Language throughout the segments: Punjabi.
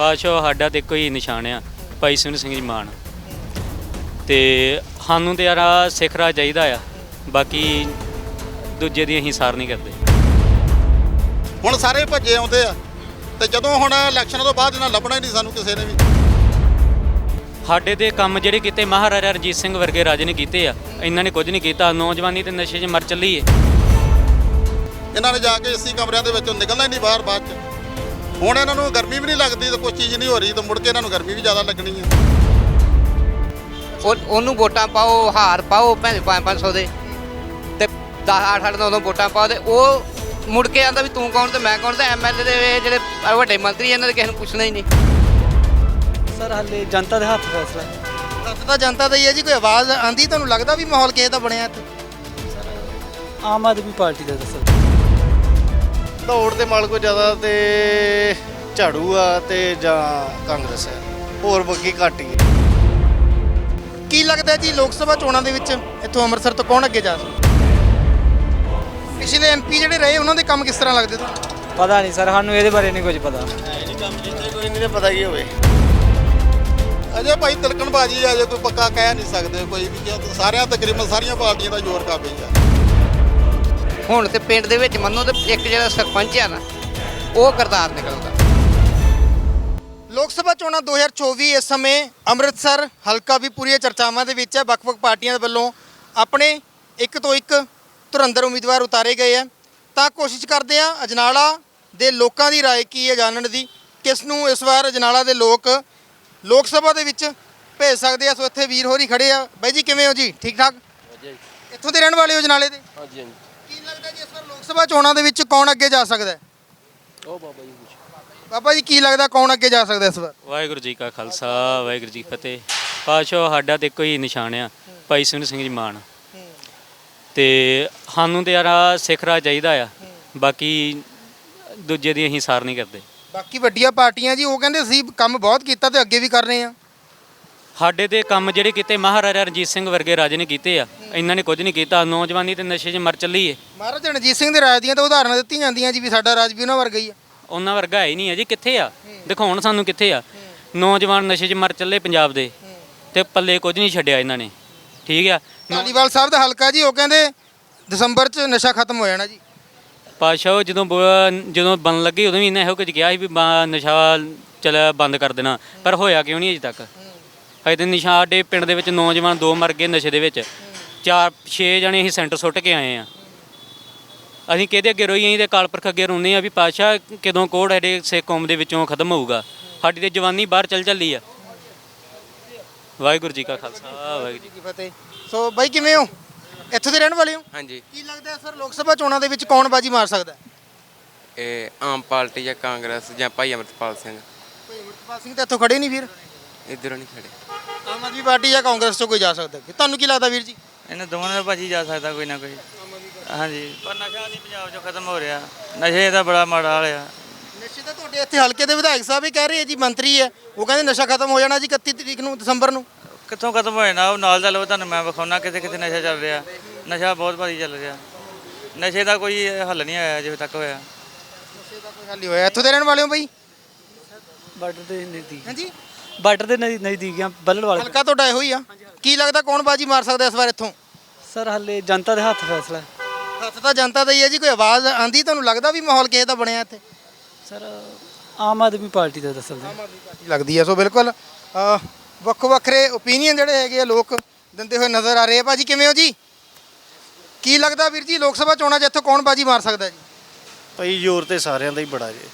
ਪਾਸ਼ਾ ਸਾਡਾ ਤੇ ਹੀ ਨਿਸ਼ਾਨ ਆ ਭਾਈ ਸੁਨ ਸਿੰਘ ਜੀ ਮਾਨ। ਤੇ ਸਾਨੂੰ ਤੇ ਯਾਰ ਆਹ ਸਿੱਖ ਰਾਜ ਚਾਹੀਦਾ ਆ ਬਾਕੀ ਦੂਜੇ ਦੀ ਅਸੀਂ ਸਾਰ ਨਹੀਂ ਕਰਦੇ। ਹੁਣ ਸਾਰੇ ਭੱਜੇ ਆਉਂਦੇ ਆ ਤੇ ਜਦੋਂ ਹੁਣ ਇਲੈਕਸ਼ਨ ਤੋਂ ਬਾਅਦ ਇਹਨਾਂ ਲੱਭਣਾ ਹੀ ਨਹੀਂ ਸਾਨੂੰ ਕਿਸੇ ਨੇ ਵੀ। ਸਾਡੇ ਤੇ ਕੰਮ ਜਿਹੜੇ ਕੀਤੇ ਮਹਾਰਾਜਾ ਰਣਜੀਤ ਸਿੰਘ ਵਰਗੇ ਰਾਜੇ ਨੇ ਕੀਤੇ ਆ ਇਹਨਾਂ ਨੇ ਕੁਝ ਨਹੀਂ ਕੀਤਾ ਨੌਜਵਾਨੀ ਤੇ ਨਸ਼ੇ 'ਚ ਮਰ ਚੱਲੀ ਏ ਇਹਨਾਂ ਨੇ ਜਾ ਕੇ ਏਸੀ ਕਮਰਿਆਂ ਦੇ ਵਿੱਚੋਂ ਨਿਕਲਣਾ ਹੀ ਨਹੀਂ ਬਾਹਰ ਬਾਅਦ ਚ। ਹੁਣ ਇਹਨਾਂ ਨੂੰ ਗਰਮੀ ਵੀ ਨਹੀਂ ਲੱਗਦੀ ਤੇ ਕੋਈ ਚੀਜ਼ ਨਹੀਂ ਹੋ ਰਹੀ ਤੇ ਮੁੜ ਕੇ ਇਹਨਾਂ ਨੂੰ ਗਰਮੀ ਵੀ ਜ਼ਿਆਦਾ ਲੱਗਣੀ ਹੈ। ਉਹ ਉਹਨੂੰ ਵੋਟਾਂ ਪਾਓ ਹਾਰ ਪਾਓ ਭੈਣ 5-500 ਦੇ। ਤੇ 10 8 9 9 ਵੋਟਾਂ ਪਾਓ ਤੇ ਉਹ ਮੁੜ ਕੇ ਆਂਦਾ ਵੀ ਤੂੰ ਕੌਣ ਤੇ ਮੈਂ ਕੌਣ ਤੇ ਐਮਐਲਏ ਦੇ ਇਹ ਜਿਹੜੇ ਵੱਡੇ ਮੰਤਰੀ ਇਹਨਾਂ ਦੇ ਕਿਸੇ ਨੂੰ ਪੁੱਛਣਾ ਹੀ ਨਹੀਂ। ਸਰ ਹਾਲੇ ਜਨਤਾ ਦੇ ਹੱਥ ਫੈਸਲਾ ਹੈ। ਤਾਂ ਜਨਤਾ ਦਾ ਹੀ ਹੈ ਜੀ ਕੋਈ ਆਵਾਜ਼ ਆਂਦੀ ਤੁਹਾਨੂੰ ਲੱਗਦਾ ਵੀ ਮਾਹੌਲ ਕਿਸੇ ਦਾ ਬਣਿਆ ਇੱਥੇ? ਆਮ ਆਦਮੀ ਪਾਰਟੀ ਦਾ ਦੱਸੋ ਦੌੜ ਦੇ ਮਾਲ ਕੋ ਜ਼ਿਆਦਾ ਤੇ ਝਾੜੂ ਆ ਤੇ ਜਾਂ ਕਾਂਗਰਸ ਹੈ ਹੋਰ ਬਾਕੀ ਘੱਟ ਹੀ ਹੈ ਕੀ ਲੱਗਦਾ ਜੀ ਲੋਕ ਸਭਾ ਚੋਣਾਂ ਦੇ ਵਿੱਚ ਇੱਥੋਂ ਅੰਮ੍ਰਿਤਸਰ ਤੋਂ ਕੌਣ ਅੱਗੇ ਜਾ ਸਕਦਾ? ਪਿਛਲੇ ਐਮਪੀ ਜਿਹੜੇ ਰਹੇ ਉਹਨਾਂ ਦੇ ਕੰਮ ਕਿਸ ਤਰ੍ਹਾਂ ਲੱਗਦੇ ਤੁਹਾਨੂੰ? ਪਤਾ ਨਹੀਂ ਸਰ ਸਾਨੂੰ ਇਹਦੇ ਬਾਰੇ ਨਹੀਂ ਕੁਝ ਪਤਾ। ਕੋਈ ਨਹੀਂ ਤੇ ਪਤਾ ਕੀ ਹੋਵੇ? ਅਜੇ ਭਾਈ ਤਿਲਕਣਬਾਜੀ ਆ ਜੇ ਕੋਈ ਪੱਕਾ ਕਹਿ ਨਹੀਂ ਸਕਦੇ ਕੋਈ ਵੀ ਸਾਰਿਆਂ ਤਕਰੀਬਨ ਸਾਰੀਆਂ ਪਾਰਟੀਆਂ ਦਾ ਜ਼ੋਰ ਕਾਬੇ ਆ। ਹੁਣ ਤੇ ਪਿੰਡ ਦੇ ਵਿੱਚ ਮੰਨੋ ਤੇ ਇੱਕ ਜਿਹੜਾ ਸਰਪੰਚ ਆ ਨਾ ਉਹ ਕਰਤਾਰ ਨਿਕਲਦਾ ਲੋਕ ਸਭਾ ਚੋਣਾਂ 2024 ਇਸ ਸਮੇਂ ਅੰਮ੍ਰਿਤਸਰ ਹਲਕਾ ਵੀ ਪੂਰੀਆਂ ਚਰਚਾਵਾਂ ਦੇ ਵਿੱਚ ਹੈ ਵੱਖ-ਵੱਖ ਪਾਰਟੀਆਂ ਦੇ ਵੱਲੋਂ ਆਪਣੇ ਇੱਕ ਤੋਂ ਇੱਕ ਧੁਰੰਦਰ ਉਮੀਦਵਾਰ ਉਤਾਰੇ ਗਏ ਆ ਤਾਂ ਕੋਸ਼ਿਸ਼ ਕਰਦੇ ਆ ਅਜਨਾਲਾ ਦੇ ਲੋਕਾਂ ਦੀ رائے ਕੀ ਹੈ ਜਾਣਨ ਦੀ ਕਿਸ ਨੂੰ ਇਸ ਵਾਰ ਅਜਨਾਲਾ ਦੇ ਲੋਕ ਲੋਕ ਸਭਾ ਦੇ ਵਿੱਚ ਭੇਜ ਸਕਦੇ ਆ ਸੋ ਇੱਥੇ ਵੀਰ ਹੋਰੀ ਖੜੇ ਆ ਬਾਈ ਜੀ ਕਿਵੇਂ ਹੋ ਜੀ ਠੀਕ ਠਾਕ ਇੱਥੋਂ ਦੇ ਰਹਿਣ ਵਾਲੇ ਹੋ ਅਜਨਾਲੇ ਦੇ ਹਾਂਜੀ ਹਾਂਜੀ ਕੀ ਲੱਗਦਾ ਜੀ ਇਸ ਵਾਰ ਲੋਕ ਸਭਾ ਚੋਣਾਂ ਦੇ ਵਿੱਚ ਕੌਣ ਅੱਗੇ ਜਾ ਸਕਦਾ ਹੈ? ਉਹ ਬਾਬਾ ਜੀ ਬਾਬਾ ਜੀ ਕੀ ਲੱਗਦਾ ਕੌਣ ਅੱਗੇ ਜਾ ਸਕਦਾ ਇਸ ਵਾਰ? ਵਾਹਿਗੁਰੂ ਜੀ ਕਾ ਖਾਲਸਾ ਵਾਹਿਗੁਰੂ ਜੀ ਫਤਿਹ। ਪਾਸ਼ਾ ਸਾਡਾ ਤੇ ਹੀ ਨਿਸ਼ਾਨ ਆ ਭਾਈ ਸੁਨ ਸਿੰਘ ਜੀ ਮਾਨ। ਤੇ ਸਾਨੂੰ ਤੇ ਯਾਰ ਆਹ ਸਿੱਖ ਰਾਜ ਚਾਹੀਦਾ ਆ। ਬਾਕੀ ਦੂਜੇ ਦੀ ਅਸੀਂ ਸਾਰ ਨਹੀਂ ਕਰਦੇ। ਬਾਕੀ ਵੱਡੀਆਂ ਪਾਰਟੀਆਂ ਜੀ ਉਹ ਕਹਿੰਦੇ ਅਸੀਂ ਕੰਮ ਬਹੁਤ ਕੀਤਾ ਤੇ ਅੱਗੇ ਵੀ ਕਰ ਰਹੇ ਆ ਸਾਡੇ ਤੇ ਕੰਮ ਜਿਹੜੇ ਕੀਤੇ ਮਹਾਰਾਜਾ ਰਣਜੀਤ ਸਿੰਘ ਵਰਗੇ ਰਾਜੇ ਨੇ ਕੀਤੇ ਆ ਇਹਨਾਂ ਨੇ ਕੁਝ ਨਹੀਂ ਕੀਤਾ ਨੌਜਵਾਨੀ ਤੇ ਨਸ਼ੇ 'ਚ ਮਰ ਚੱਲੀ ਏ। ਮਹਾਰਾਜ ਰਣਜੀਤ ਸਿੰਘ ਦੇ ਰਾਜ ਦੀਆਂ ਤਾਂ ਉਦਾਹਰਨਾਂ ਦਿੱਤੀਆਂ ਜਾਂਦੀਆਂ ਜੀ ਵੀ ਸਾਡਾ ਰਾਜ ਵੀ ਉਹਨਾਂ ਵਰਗਾ ਹੀ ਆ। ਉਹਨਾਂ ਵਰਗਾ ਹੈ ਹੀ ਨਹੀਂ ਹੈ ਜੀ ਕਿੱਥੇ ਆ? ਦਿਖਾਉਣ ਸਾਨੂੰ ਕਿੱਥੇ ਆ? ਨੌਜਵਾਨ ਨਸ਼ੇ 'ਚ ਮਰ ਚੱਲੇ ਪੰਜਾਬ ਦੇ ਤੇ ਪੱਲੇ ਕੁਝ ਨਹੀਂ ਛੱਡਿਆ ਇਹਨਾਂ ਨੇ। ਠੀਕ ਆ? ਧਾਲੀਵਾਲ ਸਾਹਿਬ ਦਾ ਹਲਕਾ ਜੀ ਉਹ ਕਹਿੰਦੇ ਦਸੰਬਰ 'ਚ ਨਸ਼ਾ ਖਤਮ ਹੋ ਜਾਣਾ ਜੀ। ਪਾਸ਼ਾ ਉਹ ਜਦੋਂ ਬ- ਜਦੋਂ ਬਣ ਲੱਗੀ ਉਦੋਂ ਵੀ ਇਹਨੇ ਇਹੋ ਕੁਝ ਕਿਹਾ ਸੀ ਵੀ ਬਾ- ਨਸ਼ਾ ਚਲ ਬੰਦ ਕਰ ਦੇਣਾ ਪਰ ਹੋਇਆ ਕਿਉਂ ਨਹੀਂ ਅਜੇ ਤੱਕ? ਅਜੇ ਤੇ ਨਸ਼ਾ ਸਾਡੇ ਪਿੰਡ ਦੇ ਵਿੱਚ ਨੌਜਵਾਨ ਦੋ ਮਰ ਗਏ ਨਸ਼ੇ ਦੇ ਵਿੱਚ। ਚਾਰ ਛੇ ਜਣੇ ਅਸੀਂ ਸੈਂਟਰ ਸੁੱਟ ਕੇ ਆਏ ਆ ਅਸੀਂ ਕਿਹਦੇ ਅੱਗੇ ਰੋਈਏ? ਤੇ ਕਾਲਪੁਰਖ ਅੱਗੇ ਰੋਂਦੇ ਆ ਵੀ ਪਾਸ਼ਾ ਕਦੋਂ ਕੋੜ ਸਾਡੇ ਸਿੱਖ ਕੌਮ ਦੇ ਵਿੱਚੋਂ ਖਤਮ ਹੋਊਗਾ। ਸਾਡੀ ਤੇ ਜਵਾਨੀ ਬਾਹਰ ਚੱਲ ਚੱਲੀ ਆ। ਵਾਹਿਗੁਰੂ ਜੀ ਕਾ ਖਾਲਸਾ ਵਾਹਿਗੁਰੂ ਜੀ ਕੀ ਫਤਿਹ। ਸੋ ਬਾਈ ਕਿਵੇਂ ਹੋ? ਇੱਥੋਂ ਦੇ ਰਹਿਣ ਵਾਲੇ ਹੋ? ਹਾਂਜੀ। ਕੀ ਲੱਗਦਾ ਸਰ ਲੋਕ ਸਭਾ ਚੋਣਾਂ ਦੇ ਵਿੱਚ ਕੌਣ ਬਾਜੀ ਮਾਰ ਸਕਦਾ? ਇਹ ਆਮ ਪਾਰਟੀ ਜਾਂ ਕਾਂਗਰਸ ਜਾਂ ਭਾਈ ਅਮਰਤਪਾਲ ਸਿੰਘ। ਭਾਈ ਅਮਰਪਾਲ ਸਿੰਘ ਤਾਂ ਇੱਥੋਂ ਖੜੇ ਨਹੀਂ ਵੀਰ ਇਧਰੋਂ ਨਹੀਂ ਖੜੇ। ਆਮ ਆਦਮੀ ਪਾਰਟੀ ਜਾਂ ਕਾਂਗਰਸ ਤੋਂ ਕੋਈ ਜਾ ਸਕਦਾ ਹੈ। ਤੁਹਾਨੂੰ ਕੀ ਲੱਗਦਾ ਵੀਰ ਜੀ? ਇਹਨਾਂ ਦੋਵਾਂ ਦਾ ਭਾਜੀ ਜਾ ਸਕਦਾ ਕੋਈ ਨਾ ਕੋਈ। ਹਾਂਜੀ। ਪਰ ਨਸ਼ਾ ਨਹੀਂ ਪੰਜਾਬ 'ਚੋਂ ਖਤਮ ਹੋ ਰਿਹਾ। ਨਸ਼ੇ ਦਾ ਬੜਾ ਮਾੜਾ ਹਾਲ ਆ। ਨਸ਼ੇ ਤਾਂ ਤੁਹਾਡੇ ਇੱਥੇ ਹਲਕੇ ਦੇ ਵਿਧਾਇਕ ਸਾਹਿਬ ਵੀ ਕਹਿ ਰਹੇ ਆ ਜੀ ਮੰਤਰੀ ਹੈ। ਉਹ ਕਹਿੰਦੇ ਨਸ਼ਾ ਖਤਮ ਹੋ ਜਾਣਾ ਜੀ 31 ਤਰੀਕ ਨੂੰ ਦਸੰਬਰ ਨੂੰ। ਕਿੱਥੋਂ ਖਤਮ ਹੋ ਜਾਣਾ? ਉਹ ਨਾਲ ਦਾ ਲੋ ਤੁਹਾਨੂੰ ਮੈਂ ਵਿਖਾਉਣਾ ਕਿਤੇ ਕਿਤੇ ਨਸ਼ਾ ਚੱਲ ਰਿਹਾ। ਨਸ਼ਾ ਬਹੁਤ ਭਾਰੀ ਚੱਲ ਰਿਹਾ। ਨਸ਼ੇ ਦਾ ਕੋਈ ਹੱਲ ਨਹੀਂ ਆਇਆ ਜਿਵੇਂ ਤੱਕ ਹੋਇਆ। ਨਸ਼ੇ ਦਾ ਕੋਈ ਹੱਲ ਨਹੀਂ ਹੋਇਆ। ਇੱਥੋਂ ਦੇ ਰਹਿਣ ਵਾਲੇ ਹੋ ਬਾਈ? ਬਾਰਡਰ ਦੇ ਨਜ਼ਦੀਕ ਹਾਂਜੀ? ਬਾਰਡਰ ਦੇ ਨਜ਼ਦੀ- ਨਜ਼ਦੀਕ ਆ ਬੱਲੜ ਵਾਲੇ ਹਲਕਾ ਤੁਹਾਡਾ ਇਹੋ ਹੀ ਆ। ਕੀ ਲੱਗਦਾ ਕੌਣ ਬਾਜੀ ਮਾਰ ਸਕਦਾ ਇਸ ਵਾਰ ਇੱਥੋਂ? ਸਰ ਹਾਲੇ ਜਨਤਾ ਦੇ ਹੱਥ ਫੈਸਲਾ ਹੈ। ਹੱਥ ਤਾਂ ਜਨਤਾ ਦਾ ਹੀ ਹੈ ਜੀ ਕੋਈ ਆਵਾਜ਼ ਆਂਦੀ ਤੁਹਾਨੂੰ ਲੱਗਦਾ ਵੀ ਮਾਹੌਲ ਕਿਸੇ ਦਾ ਬਣਿਆ ਇੱਥੇ? ਸਰ ਆਮ ਆਦਮੀ ਪਾਰਟੀ ਦਾ ਦੱਸੋ ਲੱਗਦੀ ਹੈ ਸੋ ਬਿਲਕੁਲ ਅ, ਵੱਖੋ ਵੱਖਰੇ ਓਪੀਨੀਅਨ ਜਿਹੜੇ ਹੈਗੇ ਆ ਲੋਕ ਦਿੰਦੇ ਹੋਏ ਨਜ਼ਰ ਆ ਰਹੇ ਆ। ਭਾਜੀ ਕਿਵੇਂ ਹੋ ਜੀ? ਕੀ ਲੱਗਦਾ ਵੀਰ ਜੀ ਲੋਕ ਸਭਾ ਚੋਣਾਂ 'ਚ ਇੱਥੋਂ ਕੌਣ ਬਾਜੀ ਮਾਰ ਸਕਦਾ ਜੀ? ਭਾਈ ਜ਼ੋਰ ਤੇ ਸਾਰਿਆਂ ਦਾ ਹੀ ਬੜਾ ਜੇ।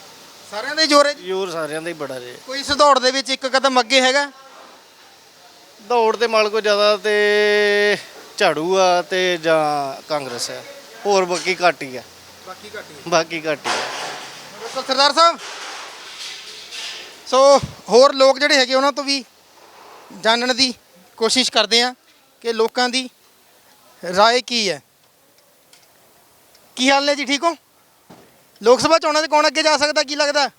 ਸਾਰਿਆਂ ਦਾ ਹੀ ਜ਼ੋਰ ਜੀ? ਜ਼ੋਰ ਸਾਰਿਆਂ ਦਾ ਹੀ ਬੜਾ ਜੇ। ਕੋਈ ਇਸ ਦੌੜ ਦੇ ਵਿੱਚ ਇੱਕ ਕਦਮ ਅੱਗੇ ਹੈਗਾ? ਦੌੜ ਤੇ ਮਾਲਕੋ ਜ਼ਿਆਦਾ ਤੇ ਝਾੜੂ ਆ ਤੇ ਜਾਂ ਕਾਂਗਰਸ ਆ ਹੋਰ ਬਾਕੀ ਘੱਟ ਹੀ ਆ। ਬਾਕੀ ਘੱਟ ਹੀ ਬਾਕੀ ਘੱਟ ਹੀ ਸਰਦਾਰ ਸਾਹਿਬ। ਸੋ ਹੋਰ ਲੋਕ ਜਿਹੜੇ ਹੈਗੇ ਉਹਨਾਂ ਤੋਂ ਵੀ ਜਾਣਨ ਦੀ ਕੋਸ਼ਿਸ਼ ਕਰਦੇ ਆ ਕਿ ਲੋਕਾਂ ਦੀ ਰਾਏ ਕੀ ਹੈ? ਕੀ ਹਾਲ ਨੇ ਜੀ ਠੀਕ ਹੋ? ਲੋਕ ਸਭਾ ਚੋਣਾਂ 'ਚ ਕੌਣ ਅੱਗੇ ਜਾ ਸਕਦਾ ਕੀ ਲੱਗਦਾ?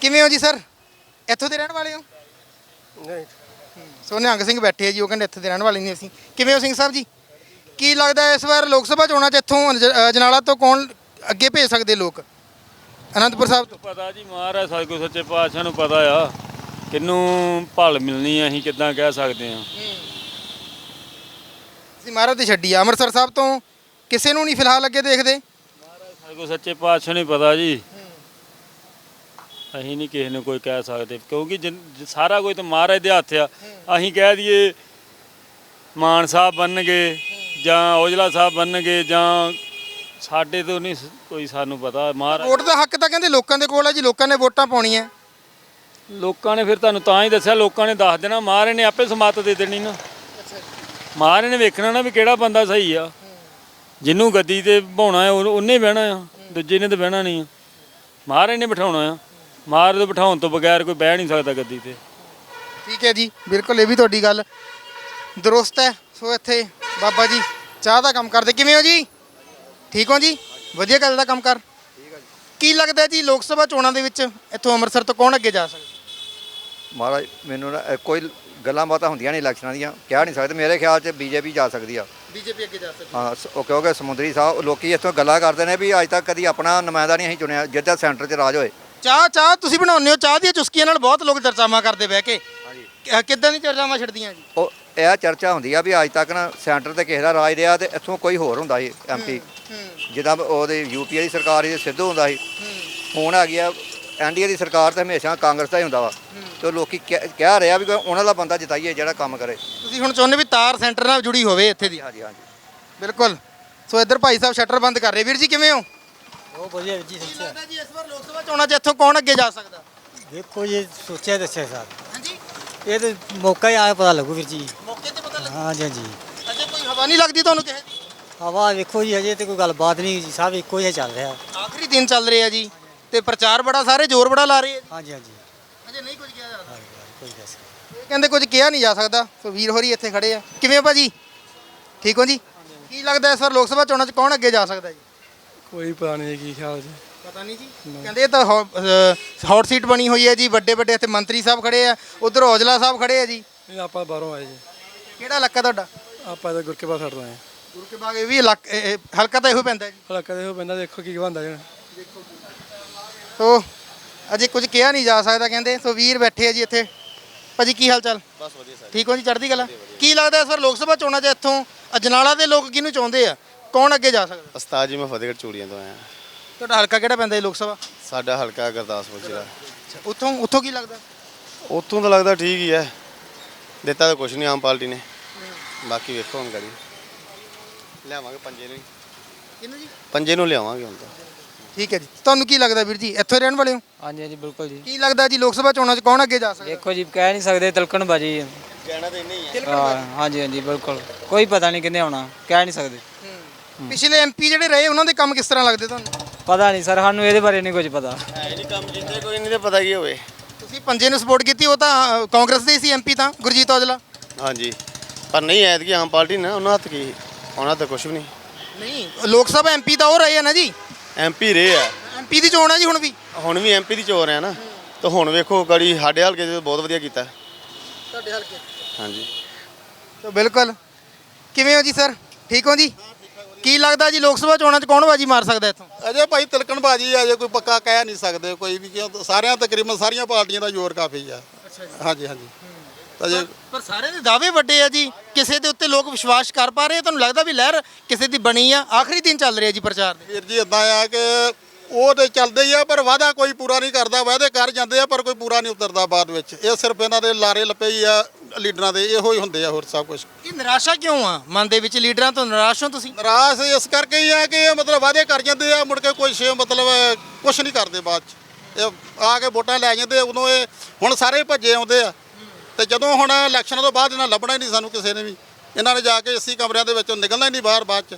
ਕਿਵੇਂ ਹੋ ਜੀ ਸਰ? ਇੱਥੋਂ ਦੇ ਰਹਿਣ ਵਾਲੇ ਹੋ? ਨਹੀਂ। ਸੋ ਨਿਹੰਗ ਸਿੰਘ ਬੈਠੇ ਆ ਜੀ ਉਹ ਕਹਿੰਦੇ ਇੱਥੇ ਦੇ ਰਹਿਣ ਵਾਲੇ ਨਹੀਂ ਅਸੀਂ। ਕਿਵੇਂ ਹੋ ਸਿੰਘ ਸਾਹਿਬ ਜੀ? ਕੀ ਲੱਗਦਾ ਇਸ ਵਾਰ ਲੋਕ ਸਭਾ ਚੋਣਾਂ 'ਚ ਇੱਥੋਂ ਅਜ- ਅ, ਅਜਨਾਲਾ ਤੋਂ ਕੌਣ ਅੱਗੇ ਭੇਜ ਸਕਦੇ ਲੋਕ? ਅਨੰਦਪੁਰ ਸਾਹਿਬ ਤੋਂ। ਪਤਾ ਜੀ ਮਹਾਰਾਜ ਸਤਿਗੁਰ ਸੱਚੇ ਪਾਤਸ਼ਾਹ ਨੂੰ ਪਤਾ ਆ। ਕਿੰਨੂੰ ਭਲ ਮਿਲਣੀ ਆ ਅਸੀਂ ਕਿੱਦਾਂ ਕਹਿ ਸਕਦੇ ਆ। ਅਸੀਂ ਮਹਾਰਾਜ ਤੇ ਛੱਡੀ ਆ। ਅੰਮ੍ਰਿਤਸਰ ਸਾਹਿਬ ਤੋਂ ਕਿਸੇ ਨੂੰ ਨਹੀਂ ਫਿਲਹਾਲ ਅੱਗੇ ਦੇਖਦੇ? ਸਤਿਗੁਰ ਸੱਚੇ ਪਾਤਸ਼ਾਹ ਨੂੰ ਹੀ ਪਤਾ ਜੀ। ਅਸੀਂ ਨਹੀਂ ਕਿਸੇ ਨੂੰ ਕੋਈ ਕਹਿ ਸਕਦੇ ਕਿਉਂਕਿ ਜਿਨ- ਸਾਰਾ ਕੁਝ ਤਾਂ ਮਹਾਰਾਜ ਦੇ ਹੱਥ ਆ। ਅਸੀਂ ਕਹਿ ਦਈਏ ਮਾਨ ਸਾਹਿਬ ਬਣਨਗੇ ਜਾਂ ਔਜਲਾ ਸਾਹਿਬ ਬਣਨਗੇ ਜਾਂ ਸਾਡੇ ਤੋਂ ਨਹੀਂ ਸ- ਕੋਈ ਸਾਨੂੰ ਪਤਾ। ਮਹਾਰਾਜ ਵੋਟ ਦਾ ਹੱਕ ਤਾਂ ਕਹਿੰਦੇ ਲੋਕਾਂ ਦੇ ਕੋਲ ਹੈ ਜੀ ਲੋਕਾਂ ਨੇ ਵੋਟਾਂ ਪਾਉਣੀਆਂ। ਲੋਕਾਂ ਨੇ ਫਿਰ ਤੁਹਾਨੂੰ ਤਾਂ ਹੀ ਦੱਸਿਆ ਲੋਕਾਂ ਨੇ ਦੱਸ ਦੇਣਾ ਮਹਾਰਾਜ ਨੇ ਆਪੇ ਸਮੱਤ ਦੇ ਦੇਣੀ ਨਾ। ਮਹਾਰਾਜ ਨੇ ਵੇਖਣਾ ਨਾ ਵੀ ਕਿਹੜਾ ਬੰਦਾ ਸਹੀ ਆ। ਜਿਹਨੂੰ ਗੱਦੀ ਤੇ ਭਾਉਣਾ ਹੈ ਉਹ- ਉਹਨੇ ਬਹਿਣਾ ਆ ਦੂਜੇ ਨੇ ਤਾਂ ਬਹਿਣਾ ਨਹੀਂ ਆ। ਮਹਾਰਾਜ ਨੇ ਬਿਠਾਉਣਾ ਆ। ਮਹਾਰਾਜ ਦੇ ਬਿਠਾਉਣ ਤੋਂ ਬਗੈਰ ਕੋਈ ਬਹਿ ਨਹੀਂ ਸਕਦਾ ਗੱਦੀ ਤੇ। ਠੀਕ ਹੈ ਜੀ ਬਿਲਕੁਲ ਇਹ ਵੀ ਤੁਹਾਡੀ ਗੱਲ ਦਰੁਸਤ ਹੈ। ਸੋ ਇੱਥੇ ਬਾਬਾ ਜੀ ਚਾਹ ਦਾ ਕੰਮ ਕਰਦੇ। ਕਿਵੇਂ ਹੋ ਜੀ? ਠੀਕ ਹੋ ਜੀ? ਵਧੀਆ ਗੱਲ ਦਾ ਕੰਮ ਕਰ। ਕੀ ਲੱਗਦਾ ਜੀ ਲੋਕ ਸਭਾ ਚੋਣਾਂ ਦੇ ਵਿੱਚ ਇੱਥੋਂ ਅੰਮ੍ਰਿਤਸਰ ਤੋਂ ਕੌਣ ਅੱਗੇ ਜਾ ਸਕਦਾ? ਮਹਾਰਾਜ ਮੈਨੂੰ ਨਾ ਇਹ ਕੋਈ ਗੱਲਾਂ ਬਾਤਾਂ ਹੁੰਦੀਆਂ ਨਹੀਂ ਇਲੈਕਸ਼ਨਾਂ ਦੀਆਂ। ਕਹਿ ਨਹੀਂ ਸਕਦੇ। ਮੇਰੇ ਖਿਆਲ 'ਚ ਬੀਜੇਪੀ ਜਾ ਸਕਦੀ ਆ। ਬੀਜੇਪੀ ਅੱਗੇ ਜਾ ਸਕਦੀ ਹਾਂ। ਸ- ਉਹ ਕਿਉਂਕਿ ਸਮੁੰਦਰੀ ਸਾਹਿਬ ਲੋਕੀ ਇੱਥੋਂ ਗੱਲਾਂ ਕਰਦੇ ਨੇ ਵੀ ਅੱਜ ਤੱਕ ਕਦੀ ਆਪਣਾ ਨੁਮਾਇੰਦਾ ਨਹੀਂ ਅਸੀਂ ਚੁਣਿਆ ਜਿੱਦਾਂ ਸੈਂਟਰ 'ਚ ਰਾਜ ਹੋਏ। ਚਾਹ ਚਾਹ ਤੁਸੀਂ ਬਣਾਉਂਦੇ ਹੋ? ਚਾਹ ਦੀਆਂ ਚੁਸਕੀਆਂ ਨਾਲ ਬਹੁਤ ਲੋਕ ਚਰਚਾਵਾਂ ਕਰਦੇ ਬਹਿ ਕੇ। ਕਿ- ਕਿੱਦਾਂ ਦੀ ਚਰਚਾਵਾਂ ਛੱਡਦੀਆਂ ਜੀ? ਉਹ ਇਹ ਚਰਚਾ ਹੁੰਦੀ ਆ ਵੀ ਅੱਜ ਤੱਕ ਨਾ ਸੈਂਟਰ ਤੇ ਕਿਸੇ ਦਾ ਰਾਜ ਰਿਹਾ ਤੇ ਇੱਥੋਂ ਕੋਈ ਹੋਰ ਹੁੰਦਾ ਸੀ ਐਮਪੀ ਜਿੱਦਾਂ ਉਹਦੇ ਯੂਪੀਏ ਦੀ ਸਰਕਾਰ ਸੀ ਸਿੱਧੂ ਹੁੰਦਾ ਸੀ। ਹੁਣ ਆ ਗਿਆ ਐਨਡੀਏ ਦੀ ਸਰਕਾਰ ਤੇ ਹਮੇਸ਼ਾ ਕਾਂਗਰਸ ਦਾ ਹੀ ਹੁੰਦਾ ਵਾ। ਤੇ ਲੋਕੀ ਕਹਿ ਕਹਿ ਰਿਹਾ ਵੀ ਕੋਈ ਉਹਨਾਂ ਦਾ ਬੰਦਾ ਜਿਤਾਈਏ ਜਿਹੜਾ ਕੰਮ ਕਰੇ। ਤੁਸੀਂ ਹੁਣ ਚਾਹੁੰਦੇ ਵੀ ਤਾਰ ਸੈਂਟਰ ਨਾਲ ਜੁੜੀ ਹੋਵੇ ਇੱਥੇ ਦੀ? ਹਾਂਜੀ ਹਾਂਜੀ। ਬਿਲਕੁਲ। ਸੋ ਇੱਧਰ ਭਾਈ ਸਾਹਿਬ ਸ਼ਟਰ ਬੰਦ ਕਰ ਰਹੇ। ਵੀਰ ਜੀ ਕਿਵੇਂ ਹੋ? ਬਹੁਤ ਵਧੀਆ ਜੀ ਕੀ ਲੱਗਦਾ ਜੀ ਇਸ ਵਾਰ ਲੋਕ ਸਭਾ ਚੋਣਾਂ 'ਚ ਇੱਥੋਂ ਕੌਣ ਅੱਗੇ ਜਾ ਸਕਦਾ? ਦੇਖੋ ਜੀ ਸੋਚਿਆ ਦੱਸਿਆ ਸਾਹਿਬ ਹਾਂਜੀ। ਇਹ ਤੇ ਮੌਕਾ ਹੀ ਆਇਆ ਪਤਾ ਲੱਗੂ ਵੀਰ ਜੀ। ਮੌਕੇ ਤੇ ਪਤਾ ਲੱਗ? ਹਾਂਜੀ ਹਾਂਜੀ। ਅਜੇ ਕੋਈ ਹਵਾ ਨਹੀਂ ਲੱਗਦੀ ਤੁਹਾਨੂੰ ਕਿਸੇ ਦੀ? ਹਵਾ ਵੇਖੋ ਜੀ ਅਜੇ ਤੇ ਕੋਈ ਗੱਲਬਾਤ ਨਹੀਂ ਜੀ ਸਭ ਇੱਕੋ ਹੀ ਚੱਲ ਰਿਹਾ। ਆਖਰੀ ਦਿਨ ਚੱਲ ਰਿਹਾ ਜੀ। ਤੇ ਪ੍ਰਚਾਰ ਬੜਾ ਸਾਰੇ ਜ਼ੋਰ ਬੜਾ ਲਾ ਰਹੇ ਆ ਜੀ। ਹਾਂਜੀ ਹਾਂਜੀ। ਅਜੇ ਨਹੀਂ ਕੁਝ ਕਿਹਾ ਜਾ ਸਕਦਾ। ਕੋਈ ਦੱਸ ਇਹ ਕਹਿੰਦੇ ਕੁਝ ਕਿਹਾ ਨਹੀਂ ਜਾ ਸਕਦਾ। ਸੋ ਵੀਰ ਹੋਰੀ ਇੱਥੇ ਖੜੇ ਆ। ਕਿਵੇਂ ਹੋ ਭਾਜੀ? ਠੀਕ ਹੋ ਜੀ? ਕੀ ਲੱਗਦਾ ਇਸ ਵਾਰ ਲੋਕ ਸਭਾ ਚੋਣਾਂ 'ਚ ਕੌਣ ਅੱਗੇ ਜਾ ਸਕਦਾ ਜੀ? ਕੋਈ ਪਤਾ ਨਹੀਂ ਕੀ ਖਿਆਲ ਜੀ। ਪਤਾ ਨਹੀਂ ਜੀ। ਕਹਿੰਦੇ ਇਹ ਤਾਂ ਹੌਟ ਸੀਟ ਬਣੀ ਹੋਈ ਹੈ ਜੀ। ਵੱਡੇ ਵੱਡੇ ਇੱਥੇ ਮੰਤਰੀ ਸਾਹਿਬ ਖੜੇ ਆ। ਉਧਰ ਔਜਲਾ ਸਾਹਿਬ ਖੜੇ ਆ ਜੀ। ਇਹ ਆਪਾਂ ਬਾਹਰੋਂ ਆਏ ਜੀ। ਕਿਹੜਾ ਇਲਾਕਾ ਤੁਹਾਡਾ? ਆਪਾਂ ਤਾਂ ਗੁਰਕੇ ਬਾਹਰ ਛੱਡਦੇ ਆ ਗੁਰੂ ਕੇ ਬਾਗ ਇਹ ਵੀ ਇਲਾਕਾ ਇਹ- ਹਲਕਾ ਤਾਂ ਇਹੋ ਪੈਂਦਾ ਜੀ। ਹਲਾ ਕਦੇ ਉਹ ਬੰਦਾ ਦੇਖੋ ਕੀ ਬਣਦਾ ਜੀ। ਸੋ ਅਜੇ ਕੁਝ ਕਿਹਾ ਨਹੀਂ ਜਾ ਸਕਦਾ ਕਹਿੰਦੇ ਸੋ ਵੀਰ ਬੈਠੇ ਆ ਜੀ ਇੱਥੇ। ਭਾਜੀ ਕੀ ਹਾਲ ਚਾਲ? ਬਸ ਵਧੀਆ ਸਰ। ਠੀਕ ਹੋ ਜੀ? ਚੜ੍ਹਦੀ ਕਲਾ? ਕੀ ਲੱਗਦਾ ਇਸ ਵਾਰ ਲੋਕ ਸਭਾ ਚੋਣਾਂ 'ਚ ਇੱਥੋਂ ਅਜਨਾਲਾ ਦੇ ਲੋਕ ਕਿਹਨੂੰ ਚਾਹੁੰਦੇ ਆ? ਕੌਣ ਅੱਗੇ ਜਾ ਸਕਦਾ? ਉਸਤਾਦ ਜੀ ਮੈਂ ਫਤਿਹਗੜ੍ਹ ਚੂੜੀਆਂ ਤੋਂ ਆਇਆ। ਤੁਹਾਡਾ ਹਲਕਾ ਕਿਹੜਾ ਪੈਂਦਾ ਜੀ ਲੋਕ ਸਭਾ? ਸਾਡਾ ਹਲਕਾ ਗੁਰਦਾਸਪੁਰ ਜ਼ਿਲ੍ਹਾ। ਉੱਥੋਂ ਉੱਥੋਂ ਕੀ ਲੱਗਦਾ? ਉੱਥੋਂ ਤਾਂ ਲੱਗਦਾ ਠੀਕ ਹੀ ਹੈ। ਦਿੱਤਾ ਤਾਂ ਕੁਝ ਨਹੀਂ ਆਮ ਪਾਰਟੀ ਨੇ। ਬਾਕੀ ਵੇਖੋ ਹੁਣ ਗੜੀ ਲਿਆਵਾਂਗੇ ਪੰਜੇ ਨੂੰ ਹੀ। ਕਿਹਨੂੰ ਜੀ? ਪੰਜੇ ਨੂੰ ਲਿਆਵਾਂਗੇ ਹੁਣ ਤਾਂ। ਠੀਕ ਹੈ ਜੀ। ਤੁਹਾਨੂੰ ਕੀ ਲੱਗਦਾ ਵੀਰ ਜੀ? ਇੱਥੋਂ ਹੀ ਰਹਿਣ ਵਾਲੇ ਹੋ? ਹਾਂਜੀ ਹਾਂਜੀ ਬਿਲਕੁਲ ਜੀ। ਕੀ ਲੱਗਦਾ ਜੀ ਲੋਕ ਸਭਾ ਚੋਣਾਂ 'ਚ ਕੌਣ ਅੱਗੇ ਜਾ ਸਕਦਾ? ਦੇਖੋ ਜੀ ਕਹਿ ਨਹੀਂ ਸਕਦੇ ਤਿਲਕਣ ਬਾਜੀ। ਕਹਿਣਾ ਤਾਂ ਇੰਨਾ ਹੀ ਹਾਂਜੀ ਹਾਂਜੀ ਬਿਲਕੁਲ। ਕੋਈ ਪਤਾ ਨਹੀਂ ਕਿੰਨੇ ਆਉਣਾ ਕਹਿ ਨਹੀਂ ਸਕਦੇ। ਪਿਛਲੇ ਐਮਪੀ ਜਿਹੜੇ ਰਹੇ ਉਹਨਾਂ ਦੇ ਕੰਮ ਕਿਸ ਤਰ੍ਹਾਂ ਲੱਗਦੇ ਤੁਹਾਨੂੰ? ਪਤਾ ਨਹੀਂ ਸਰ ਸਾਨੂੰ ਇਹਦੇ ਬਾਰੇ ਨਹੀਂ ਕੁਝ ਪਤਾ। ਹੈ ਨਹੀਂ ਕੰਮ ਜਿੰਦੇ ਕੋਈ ਨਹੀਂ ਤੇ ਪਤਾ ਕੀ ਹੋਵੇ। ਤੁਸੀਂ ਪੰਜੇ ਨੂੰ ਸਪੋਰਟ ਕੀਤੀ ਉਹ ਤਾਂ ਅ, ਕਾਂਗਰਸ ਦੇ ਹੀ ਸੀ ਐਮਪੀ ਤਾਂ ਗੁਰਜੀਤ ਔਜਲਾ? ਹਾਂਜੀ। ਪਰ ਨਹੀਂ ਐਤਕੀ ਆਮ ਪਾਰਟੀ ਨਾ ਉਹਨਾਂ ਹੱਥ ਕੀ? ਉਹਨਾਂ ਤਾਂ ਕੁਝ ਵੀ ਨਹੀਂ। ਨਹੀਂ ਲੋਕ ਸਭਾ ਐਮਪੀ ਤਾਂ ਉਹ ਰਹੇ ਆ ਨਾ ਜੀ। ਐਮਪੀ ਰਹੇ ਆ। ਐਮਪੀ ਦੀ ਚੋਣ ਹੈ ਜੀ ਹੁਣ ਵੀ? ਹੁਣ ਵੀ ਐਮਪੀ ਦੀ ਚੋਰ ਆ ਨਾ। ਤਾਂ ਹੁਣ ਵੇਖੋ ਗੜੀ ਸਾਡੇ ਹਲਕੇ 'ਚ ਬਹੁਤ ਵਧੀਆ ਕੀਤਾ। ਤੁਹਾਡੇ ਹਲਕੇ? ਹਾਂਜੀ। ਤਾਂ ਬਿਲਕੁਲ। ਕਿਵੇਂ ਹੋ ਜੀ ਸਰ? ਠੀਕ ਹੋ ਜੀ? ਕੀ ਲੱਗਦਾ ਜੀ ਲੋਕ ਸਭਾ ਚੋਣਾਂ 'ਚ ਕੌਣ ਬਾਜੀ ਮਾਰ ਸਕਦਾ ਇੱਥੋਂ? ਅਜੇ ਭਾਈ ਤਿਲਕਣਬਾਜੀ ਆ ਅਜੇ ਕੋਈ ਪੱਕਾ ਕਹਿ ਨਹੀਂ ਸਕਦੇ ਕੋਈ ਵੀ ਕਿਉਂ ਸਾਰਿਆਂ ਤਕਰੀਬਨ ਸਾਰੀਆਂ ਪਾਰਟੀਆਂ ਦਾ ਜ਼ੋਰ ਕਾਫੀ ਆ। ਹਾਂਜੀ ਹਾਂਜੀ। ਤਾਂ ਜੇ ਪਰ ਸਾਰੇ ਦੇ ਦਾਅਵੇ ਵੱਡੇ ਆ ਜੀ। ਕਿਸੇ ਦੇ ਉੱਤੇ ਲੋਕ ਵਿਸ਼ਵਾਸ ਕਰ ਪਾ ਰਹੇ ਆ? ਤੁਹਾਨੂੰ ਲੱਗਦਾ ਵੀ ਲਹਿਰ ਕਿਸੇ ਦੀ ਬਣੀ ਆ? ਆਖਰੀ ਦਿਨ ਚੱਲ ਰਿਹਾ ਜੀ ਪ੍ਰਚਾਰ ਦੇ। ਵੀਰ ਜੀ ਇਦਾਂ ਆ ਕਿ ਉਹ ਤੇ ਚੱਲਦੇ ਹੀ ਆ ਪਰ ਵਾਅਦਾ ਕੋਈ ਪੂਰਾ ਨਹੀਂ ਕਰਦਾ। ਵਾਅਦੇ ਕਰ ਜਾਂਦੇ ਆ ਪਰ ਕੋਈ ਪੂਰਾ ਨਹੀਂ ਉਤਰਦਾ ਬਾਅਦ ਵਿੱਚ। ਇਹ ਸਿਰਫ ਇਹਨਾਂ ਦੇ ਲਾਰੇ ਲੱਪੇ ਹੀ ਆ ਲੀਡਰਾਂ ਦੇ। ਇਹੋ ਹੀ ਹੁੰਦੇ ਆ ਹੋਰ ਸਭ ਕੁਝ ਇਹ ਨਿਰਾਸ਼ਾ ਕਿਉਂ ਆ? ਮਨ ਦੇ ਵਿੱਚ ਲੀਡਰਾਂ ਤੋਂ ਨਿਰਾਸ਼ ਹੋ ਤੁਸੀਂ? ਨਿਰਾਸ਼ ਇਸ ਕਰਕੇ ਹੀ ਆ ਕਿ ਇਹ ਮਤਲਬ ਵਾਅਦੇ ਕਰ ਜਾਂਦੇ ਆ ਮੁੜ ਕੇ ਕੁਛ ਮਤਲਬ ਕੁਛ ਨਹੀਂ ਕਰਦੇ ਬਾਅਦ ਚ। ਇਹ ਆ ਕੇ ਵੋਟਾਂ ਲੈ ਜਾਂਦੇ ਉਦੋਂ ਇਹ ਹੁਣ ਸਾਰੇ ਭੱਜੇ ਆਉਂਦੇ ਆ। ਤੇ ਜਦੋਂ ਹੁਣ ਇਲੈਕਸ਼ਨਾਂ ਤੋਂ ਬਾਅਦ ਇਹਨਾਂ ਲੱਭਣਾ ਹੀ ਨਹੀਂ ਸਾਨੂੰ ਕਿਸੇ ਨੇ ਵੀ। ਇਹਨਾਂ ਨੇ ਜਾ ਕੇ ਏਸੀ ਕਮਰਿਆਂ ਦੇ ਵਿੱਚੋਂ ਨਿਕਲਣਾ ਹੀ ਨਹੀਂ ਬਾਹਰ ਬਾਅਦ ਚ।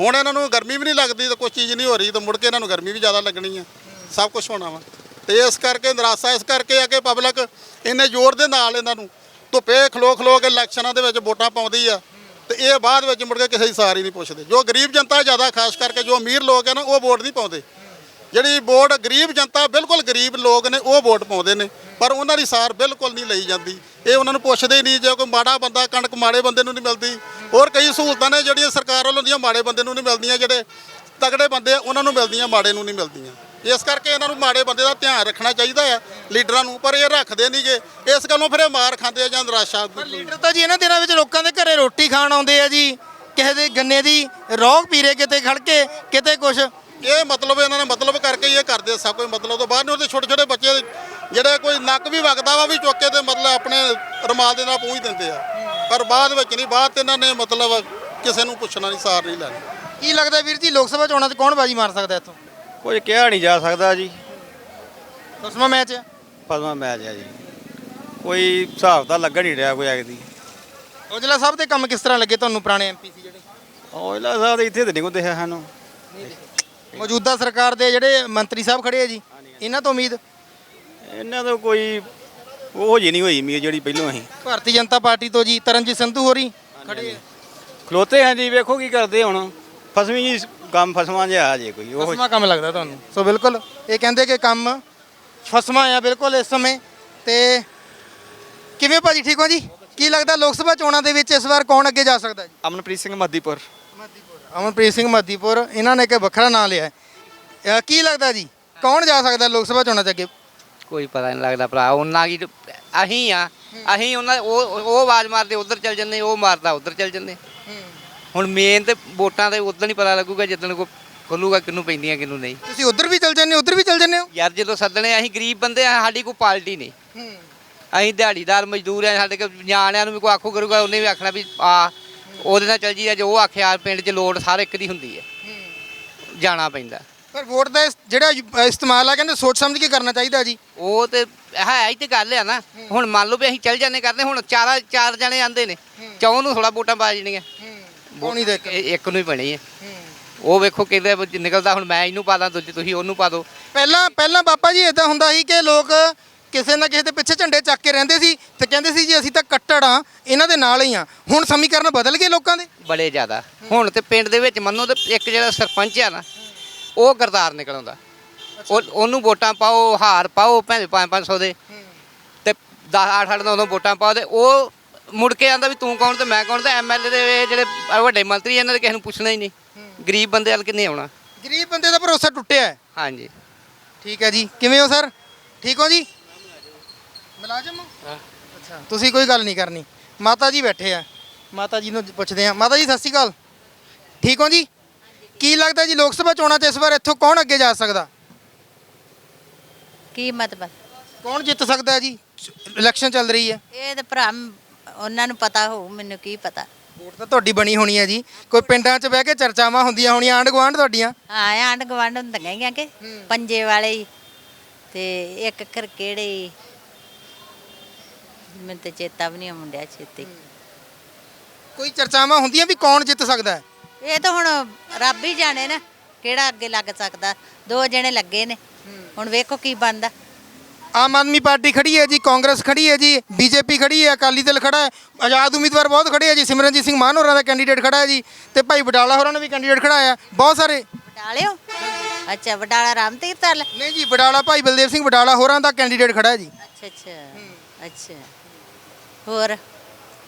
ਹੁਣ ਇਹਨਾਂ ਨੂੰ ਗਰਮੀ ਵੀ ਨਹੀਂ ਲੱਗਦੀ ਤੇ ਕੋਈ ਚੀਜ਼ ਨਹੀਂ ਹੋ ਰਹੀ ਤੇ ਮੁੜ ਕੇ ਇਹਨਾਂ ਨੂੰ ਗਰਮੀ ਵੀ ਜ਼ਿਆਦਾ ਲੱਗਣੀ ਆ। ਸਭ ਕੁਝ ਹੋਣਾ ਵਾ। ਤੇ ਇਸ ਕਰਕੇ, ਨਿਰਾਸ਼ਾ ਇਸ ਕਰਕੇ ਆ ਕਿ ਪਬਲਿਕ ਇੰਨੇ ਜ਼ੋਰ ਦੇ ਨਾਲ ਇਹਨਾਂ ਨੂੰ ਧੁੱਪੇ ਖਲੋ ਖਲੋ ਕੇ ਇਲੈਕਸ਼ਨਾਂ ਦੇ ਵਿੱਚ ਵੋਟਾਂ ਪਾਉਂਦੀ ਆ ਤੇ ਇਹ ਬਾਅਦ ਵਿੱਚ ਮੁੜ ਕੇ ਕਿਸੇ ਦੀ ਸਾਰ ਹੀ ਨਹੀਂ ਪੁੱਛਦੇ। ਜੋ ਗਰੀਬ ਜਨਤਾ ਜ਼ਿਆਦਾ, ਖਾਸ ਕਰਕੇ ਜੋ ਅਮੀਰ ਲੋਕ ਆ ਨਾ, ਉਹ ਵੋਟ ਨਹੀਂ ਪਾਉਂਦੇ। ਜਿਹੜੀ ਵੋਟ ਗਰੀਬ ਜਨਤਾ, ਬਿਲਕੁਲ ਗਰੀਬ ਲੋਕ ਨੇ, ਉਹ ਵੋਟ ਪਾਉਂਦੇ ਨੇ। ਪਰ ਉਹਨਾਂ ਦੀ ਸਾਰ ਬਿਲਕੁਲ ਨਹੀਂ ਲਈ ਜਾਂਦੀ। ਇਹ ਉਹਨਾਂ ਨੂੰ ਪੁੱਛਦੇ ਹੀ ਨਹੀਂ, ਜੇ ਕੋਈ ਮਾੜਾ ਬੰਦਾ, ਕਣਕ ਮਾੜੇ ਬੰਦੇ ਨੂੰ ਨਹੀਂ ਮਿਲਦੀ। ਹੋਰ ਕਈ ਸਹੂਲਤਾਂ ਨੇ ਜਿਹੜੀਆਂ ਸਰਕਾਰ ਵੱਲੋਂ ਦੀਆਂ ਮਾੜੇ ਬੰਦੇ ਨੂੰ ਨਹੀਂ ਮਿਲਦੀਆਂ, ਜਿਹੜੇ ਤਗੜੇ ਬੰਦੇ ਉਹਨਾਂ ਨੂੰ ਮਿਲਦੀਆਂ, ਮਾੜੇ ਨੂੰ ਨਹੀਂ ਮਿਲਦੀਆਂ। ਇਸ ਕਰਕੇ ਇਹਨਾਂ ਨੂੰ ਮਾੜੇ ਬੰਦੇ ਦਾ ਧਿਆਨ ਰੱਖਣਾ ਚਾਹੀਦਾ ਆ, ਲੀਡਰਾਂ ਨੂੰ, ਪਰ ਇਹ ਰੱਖਦੇ ਨਹੀਂਗੇ ਇਸ ਗੱਲੋਂ ਫਿਰ ਇਹ ਮਾਰ ਖਾਂਦੇ ਆ ਜਾਂ ਨਿਰਾਸ਼ਾ ਲੀਡਰ ਤਾਂ ਜੀ, ਇਹਨਾਂ ਦਿਨਾਂ ਵਿੱਚ ਲੋਕਾਂ ਦੇ ਘਰੇ ਰੋਟੀ ਖਾਣ ਆਉਂਦੇ ਆ ਜੀ, ਕਿਸੇ ਦੇ ਗੰਨੇ ਦੀ ਰੋਗ ਪੀਰੇ ਕਿਤੇ ਖੜ ਕੇ, ਕਿਤੇ ਕੁਛ ਇਹ ਮਤਲਬ ਇਹਨਾਂ ਨੇ ਮਤਲਬ ਕਰਕੇ ਹੀ ਇਹ ਕਰਦੇ ਸਭ ਕੋਈ ਮਤਲਬ ਤੋਂ ਬਾਅਦ ਨੂੰ ਤੇ ਛੋਟੇ ਛੋਟੇ ਬੱਚੇ ਜਿਹੜੇ ਕੋਈ ਨੱਕ ਵੀ ਵਗਦਾ ਵਾ ਵੀ ਚੁੱਕ ਕੇ ਤੇ ਮਤਲਬ ਆਪਣੇ ਰੁਮਾਲ ਦੇ ਨਾਲ ਪੂੰਝ ਦਿੰਦੇ ਆ। ਪਰ ਬਾਅਦ ਵਿੱਚ ਨਹੀਂ ਬਾਅਦ ਤੇ ਇਹਨਾਂ ਨੇ ਮਤਲਬ ਕਿਸੇ ਨੂੰ ਪੁੱਛਣਾ ਨਹੀਂ ਸਾਰ ਨਹੀਂ ਲੈਣੀ। ਕੀ ਲੱਗਦਾ ਵੀਰ ਜੀ ਲੋਕ ਸਭਾ ਚੋਣਾਂ 'ਚ ਕੌਣ ਬਾਜੀ ਮਾਰ ਸਕਦਾ ਇੱਥੋਂ? ਕੁਝ ਕਿਹਾ ਨਹੀਂ ਜਾ ਸਕਦਾ ਜੀ। ਦਸਵਾਂ ਮੈਚ ਹੈ? ਪਦਮਾ ਮੈਚ ਆ ਜੀ। ਕੋਈ ਹਿਸਾਬ ਤਾਂ ਲੱਗ ਨਹੀਂ ਰਿਹਾ ਕੋਈ ਐਗਦੀ ਔਜਲਾ ਸਾਹਿਬ ਦੇ ਕੰਮ ਕਿਸ ਤਰ੍ਹਾਂ ਲੱਗੇ ਤੁਹਾਨੂੰ ਪੁਰਾਣੇ ਐਮਪੀ ਸੀ ਜਿਹੜੇ? ਔਜਲਾ ਸਾਹਿਬ ਦੇ ਇੱਥੇ ਤੇ ਨਹੀਂ ਕੋਈ ਦਿਖਿਆ ਸਾਨੂੰ। ਮੌਜੂਦਾ ਸਰਕਾਰ ਦੇ ਜਿਹੜੇ ਮੰਤਰੀ ਸਾਹਿਬ ਖੜੇ ਆ ਜੀ ਇਹਨਾਂ ਤੋਂ ਉਮੀਦ? ਇਹਨਾਂ ਤੋਂ ਕੋਈ ਉਹ ਜੀ ਨਹੀਂ ਹੋਈ ਮੀ ਜਿਹੜੀ ਪਹਿਲੋਂ ਅਸੀਂ ਭਾਰਤੀ ਜਨਤਾ ਪਾਰਟੀ ਤੋਂ ਜੀ ਤਰਨਜੀਤ ਸੰਧੂ ਹੋਰੀ ਖੜੇ ਆ। ਖਲੋਤੇ ਹਾਂ ਜੀ ਵੇਖੋ ਕੀ ਕਰਦੇ ਹੁਣ। ਫਸਵੀਂ ਜੀ ਕੰਮ ਫਸਵਾਂ ਜਿਹਾ ਆ ਜੇ ਕੋਈ ਉਹ ਫਸਮਾ ਕੰਮ ਲੱਗਦਾ ਤੁਹਾਨੂੰ? ਸੋ ਬਿਲਕੁਲ ਇਹ ਕਹਿੰਦੇ ਕਿ ਕੰਮ ਫਸਮਾ ਆ ਬਿਲਕੁਲ ਇਸ ਸਮੇਂ। ਤੇ ਕਿਵੇਂ ਭਾਜੀ ਠੀਕ ਹੋ ਜੀ? ਕੀ ਲੱਗਦਾ ਲੋਕ ਸਭਾ ਚੋਣਾਂ ਦੇ ਵਿੱਚ ਇਸ ਵਾਰ ਕੌਣ ਅੱਗੇ ਜਾ ਸਕਦਾ ਜੀ? ਅਮਨਪ੍ਰੀਤ ਸਿੰਘ ਮੱਦੀਪੁਰ ਅਮਨਪ੍ਰੀਤ ਸਿੰਘ ਮੱਦੀਪੁਰ ਇਹਨਾਂ ਨੇ ਇੱਕ ਵੱਖਰਾ ਨਾਂ ਲਿਆ ਹੈ। ਅਹ ਕੀ ਲੱਗਦਾ ਜੀ? ਕੌਣ ਜਾ ਸਕਦਾ ਲੋਕ ਸਭਾ ਚੋਣਾਂ 'ਚ ਅੱਗੇ? ਕੋਈ ਪਤਾ ਨਹੀਂ ਲੱਗਦਾ ਭਰਾ ਉਹਨਾਂ ਕੀ ਅਸੀਂ ਆ ਅਸੀਂ ਉਹਨਾਂ ਉਹ ਉਹ ਆਵਾਜ਼ ਮਾਰਦੇ ਉਧਰ ਚੱਲ ਜੰਨੇ ਉਹ ਮਾਰਦਾ ਉਧਰ ਚੱਲ ਜੰਨੇ ਹੁਣ ਮੇਨ ਤੇ ਵੋਟਾਂ ਤੇ ਉਦੋਂ ਨਹੀਂ ਪਤਾ ਲੱਗੂਗਾ ਜਿੱਦਣ ਕੋ ਖੁੱਲੂਗਾ ਕਿਹਨੂੰ ਪੈਂਦੀਆਂ ਕਿਹਨੂੰ ਨਹੀਂ। ਤੁਸੀਂ ਉਧਰ ਵੀ ਚੱਲ ਜਾਂਦੇ ਹੋ ਉਧਰ ਵੀ ਚੱਲ ਜਾਂਦੇ ਹੋ? ਯਾਰ ਜਦੋਂ ਸੱਦਣੇ ਅਸੀਂ ਗਰੀਬ ਬੰਦੇ ਆ ਸਾਡੀ ਕੋਈ ਪਾਰਟੀ ਨਹੀਂ। ਅਸੀਂ ਦਿਹਾੜੀਦਾਰ ਮਜ਼ਦੂਰ ਆ ਸਾਡੇ ਕੋਲ ਨਿਆਣਿਆਂ ਨੂੰ ਵੀ ਕੋਈ ਆਖੂ ਕਰੂਗਾ ਉਹਨੇ ਵੀ ਆਖਣਾ ਵੀ ਆ ਉਹਦੇ ਨਾਲ ਚੱਲ ਜੀ ਜੋ ਆਖਿਆ ਪਿੰਡ 'ਚ ਲੋੜ ਹਰ ਇੱਕ ਦੀ ਹੁੰਦੀ ਹੈ। ਜਾਣਾ ਪੈਂਦਾ। ਪਰ ਵੋਟ ਦਾ ਇਸ- ਜਿਹੜਾ ਯੂ- ਇਸਤੇਮਾਲ ਆ ਕਹਿੰਦੇ ਸੋਚ ਸਮਝ ਕੇ ਕਰਨਾ ਚਾਹੀਦਾ ਜੀ। ਉਹ ਤੇ ਹੈ ਹੀ ਤੇ ਗੱਲ ਆ ਨਾ। ਹੁਣ ਮੰਨ ਲਓ ਵੀ ਅਸੀਂ ਚੱਲ ਜਾਂਦੇ ਕਰਦੇ ਹੁਣ ਚਾਰ ਚਾਰ ਜਣੇ ਆਂਦੇ ਨੇ। ਚੌਂ ਨੂੰ ਥੋੜਾ ਵੋਟਾਂ ਪਾ ਜਣੀਆਂ। ਕੌਣੀ ਦੇ ਇੱਕ। ਇਹ ਇੱਕ ਨੂੰ ਹੀ ਬਣੀ ਹੈ। ਉਹ ਵੇਖੋ ਕਿਹਦੇ ਵਿੱਚ ਨਿਕਲਦਾ ਹੁਣ ਮੈਂ ਇਹਨੂੰ ਪਾ ਦਾਂ ਦੂਜੀ ਤੁਸੀਂ ਉਹਨੂੰ ਪਾ ਦਿਓ। ਪਹਿਲਾਂ ਪਹਿਲਾਂ ਬਾਪਾ ਜੀ ਇਦਾਂ ਹੁੰਦਾ ਸੀ ਕਿ ਲੋਕ ਕਿਸੇ ਨਾ ਕਿਸੇ ਦੇ ਪਿੱਛੇ ਝੰਡੇ ਚੱਕ ਕੇ ਰਹਿੰਦੇ ਸੀ ਤੇ ਕਹਿੰਦੇ ਸੀ ਜੀ ਅਸੀਂ ਤਾਂ ਕੱਟੜ ਆ ਇਹਨਾਂ ਦੇ ਨਾਲ ਹੀ ਆ। ਹੁਣ ਸਮੀਕਰਨ ਬਦਲ ਗਏ ਲੋਕਾਂ ਦੇ? ਬੜੇ ਜ਼ਿਆਦਾ। ਹੁਣ ਤੇ ਪਿੰਡ ਦੇ ਵਿੱਚ ਮੰਨੋ ਤੇ ਇੱਕ ਜਿਹੜਾ ਸਰਪੰਚ ਆ ਨਾ ਉਹ ਗਰਦਾਰ ਨਿਕਲ ਆਉਂਦਾ ਉਹ ਉਹਨੂੰ ਵੋਟਾਂ ਪਾਓ ਹਾਰ ਪਾਓ ਭਾਵੇਂ 5-500 ਦੇ। ਤੇ 10 8 8 9 ਵੋਟਾਂ ਪਾਓ ਤੇ ਉਹ ਮੁੜ ਕੇ ਆਂਦਾ ਵੀ ਤੂੰ ਕੌਣ ਤੇ ਮੈਂ ਕੌਣ ਤੇ ਐਮਐਲਏ ਦੇ ਜਿਹੜੇ ਵੱਡੇ ਮੰਤਰੀ ਇਹਨਾਂ ਦੇ ਕਿਸੇ ਨੂੰ ਪੁੱਛਣਾ ਹੀ ਨਹੀਂ। ਗਰੀਬ ਬੰਦੇ ਵੱਲ ਕਿੰਨੇ ਆਉਣਾ। ਗਰੀਬ ਬੰਦੇ ਦਾ ਭਰੋਸਾ ਟੁੱਟਿਆ ਹੈ। ਹਾਂਜੀ। ਠੀਕ ਹੈ ਜੀ। ਕਿਵੇਂ ਹੋ ਸਰ? ਠੀਕ ਹੋ ਜੀ? ਮੁਲਾਜ਼ਮ? ਹੋ। ਅੱਛਾ। ਤੁਸੀਂ ਕੋਈ ਗੱਲ ਨਹੀਂ ਕਰਨੀ। ਮਾਤਾ ਜੀ ਬੈਠੇ ਆ। ਮਾਤਾ ਜੀ ਨੂੰ ਪੁੱਛਦੇ ਆ। ਮਾਤਾ ਜੀ ਸਤਿ ਸ਼੍ਰੀ ਅਕਾਲ। ਠੀਕ ਹੋ ਜੀ? ਕੀ ਲੱਗਦਾ ਜੀ ਲੋਕ ਸਭਾ ਚੋਣਾਂ 'ਚ ਇਸ ਵਾਰ ਇੱਥੋਂ ਕੌਣ ਅੱਗੇ ਜਾ ਸਕਦਾ? ਕੀ ਮਤਲਬ? ਕੌਣ ਜਿੱਤ ਸਕਦਾ ਹੈ ਜੀ? ਇਲੈਕਸ਼ਨ ਚੱਲ ਰਹੀ ਹੈ। ਇਹ ਤਾਂ ਭਰਾ ਮ- ਉਹਨਾਂ ਨੂੰ ਪਤਾ ਹੋਊ ਮੈਨੂੰ ਕੀ ਪਤਾ। ਵੋਟ ਤਾਂ ਤੁਹਾਡੀ ਬਣੀ ਹੋਣੀ ਹੈ ਜੀ। ਕੋਈ ਪਿੰਡਾਂ 'ਚ ਬਹਿ ਕੇ ਚਰਚਾਵਾਂ ਹੁੰਦੀਆਂ ਹੋਣੀਆਂ ਆਂਢ ਗੁਆਂਢ ਤੁਹਾਡੀਆਂ? ਹਾਂ ਆਂਡ ਗਵਾਂਡ ਹੁੰਦੀਆਂ ਹੀ ਆ ਕਿ ਪੰਜੇ ਵਾਲੇ ਹੀ। ਤੇ ਇੱਕ ਕਰ ਕਿਹੜੇ ਹੀ। ਮੈਨੂੰ ਤੇ ਚੇਤਾ ਵੀ ਨਹੀਂ ਮੁੰਡਿਆ ਛੇਤੀ। ਕੋਈ ਚਰਚਾਵਾਂ ਹੁੰਦੀਆਂ ਵੀ ਕੌਣ ਜਿੱਤ ਸਕਦਾ ਹੈ? ਇਹ ਤਾਂ ਹੁਣ ਰੱਬ ਹੀ ਜਾਣੇ ਨਾ ਕਿਹੜਾ ਅੱਗੇ ਲੱਗ ਸਕਦਾ। ਦੋ ਜਣੇ ਲੱਗੇ ਨੇ। ਹੁਣ ਵੇਖੋ ਕੀ ਬਣਦਾ। ਆਮ ਆਦਮੀ ਪਾਰਟੀ ਖੜੀ ਹੈ ਜੀ ਕਾਂਗਰਸ ਖੜੀ ਹੈ ਜੀ ਬੀਜੇਪੀ ਖੜੀ ਹੈ ਅਕਾਲੀ ਦਲ ਖੜਾ ਹੈ ਆਜ਼ਾਦ ਉਮੀਦਵਾਰ ਬਹੁਤ ਖੜੇ ਹੈ ਜੀ ਸਿਮਰਨਜੀਤ ਸਿੰਘ ਮਾਨ ਹੋਰਾਂ ਦਾ ਕੈਂਡੀਡੇਟ ਖੜਾ ਹੈ ਜੀ ਤੇ ਭਾਈ ਬਟਾਲਾ ਹੋਰਾਂ ਨੇ ਵੀ ਕੈਂਡੀਡੇਟ ਖੜਾ ਹੈ ਬਹੁਤ ਸਾਰੇ। ਬਟਾਲਿਓ ਅੱਛਾ ਬਟਾਲਾ ਰਾਮ ਤੀਰਥਲ ਨਹੀਂ ਜੀ ਬਟਾਲਾ ਭਾਈ ਬਲਦੇਵ ਸਿੰਘ ਬਟਾਲਾ ਹੋਰਾਂ ਦਾ ਕੈਂਡੀਡੇਟ ਖੜਾ ਹੈ ਜੀ। ਅੱਛਾ ਅੱਛਾ। ਅੱਛਾ। ਹੋਰ?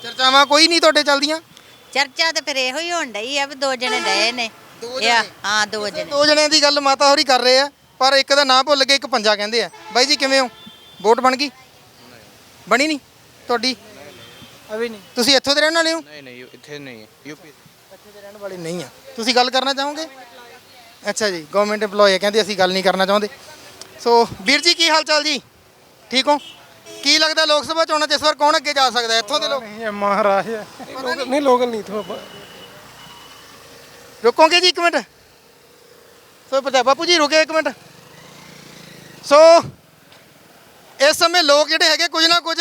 ਚਰਚਾਵਾਂ ਕੋਈ ਨਹੀਂ ਤੁਹਾਡੇ ਚੱਲਦੀਆਂ? ਚਰਚਾ ਤੇ ਫਿਰ ਇਹੋ ਹੀ ਹੋਣ ਡਈ ਆ ਵੀ ਦੋ ਜਣੇ ਡਏ ਨੇ। ਦੋ ਇਹ ਆ, ਹਾਂ ਦੋ ਜਣੇ। ਦੋ ਜਣਿਆਂ ਦੀ ਗੱਲ ਮਾਤਾ ਹੋਰੀ ਕਰ ਰਹੇ ਆ ਪਰ ਇੱਕ ਦਾ ਨਾਂ ਭੁੱਲ ਗਏ ਇੱਕ ਪੰਜਾ ਕਹਿੰਦੇ ਆ। ਬਾਈ ਜੀ ਕਿਵੇਂ ਹੋ? ਵੋਟ ਬਣ ਗਈ? ਬਣੀ ਨਹੀਂ ਤੁਹਾਡੀ? ਅਭੀ ਨਹੀਂ। ਤੁਸੀਂ ਇੱਥੋਂ ਦੇ ਰਹਿਣ ਵਾਲੇ ਹੋ? ਨਹੀਂ ਨਹੀਂ ਇੱਥੇ ਨਹੀਂ ਯੂਪੀ ਇੱਥੇ ਦੇ ਰਹਿਣ ਵਾਲੇ ਨਹੀਂ ਆ। ਤੁਸੀਂ ਗੱਲ ਕਰਨਾ ਚਾਹੋਗੇ? ਅੱਛਾ ਜੀ ਗਵਰਨਮੈਂਟ EMPLOYE ਹੈ ਕਹਿੰਦੇ ਅਸੀਂ ਗੱਲ ਨਹੀਂ ਕਰਨਾ ਚਾਹੁੰਦੇ। ਸੋ ਵੀਰ ਜੀ ਕੀ ਹਾਲ ਚਾਲ ਜੀ? ਠੀਕ ਹੋ? ਕੀ ਲੱਗਦਾ ਲੋਕ ਸਭਾ ਚੋਣਾਂ 'ਚ ਇਸ ਵਾਰ ਕੌਣ ਅੱਗੇ ਜਾ ਸਕਦਾ ਹੈ? ਇੱਥੋਂ ਦੇ ਲੋਕ ਇਹ ਮਹਾਰਾਜ ਨਹੀਂ। ਲੋਕਲ ਨਹੀਂ ਤੋਂ ਰੁਕੋਗੇ ਜੀ ਇੱਕ ਮਿੰਟ? ਸੋ ਪਤਾ ਬਾਪੂ ਜੀ ਰੁਕੇ ਇੱਕ ਮਿੰਟ। ਸੋ ਇਸ ਸਮੇਂ ਲੋਕ ਜਿਹੜੇ ਹੈਗੇ ਕੁਝ ਨਾ ਕੁਝ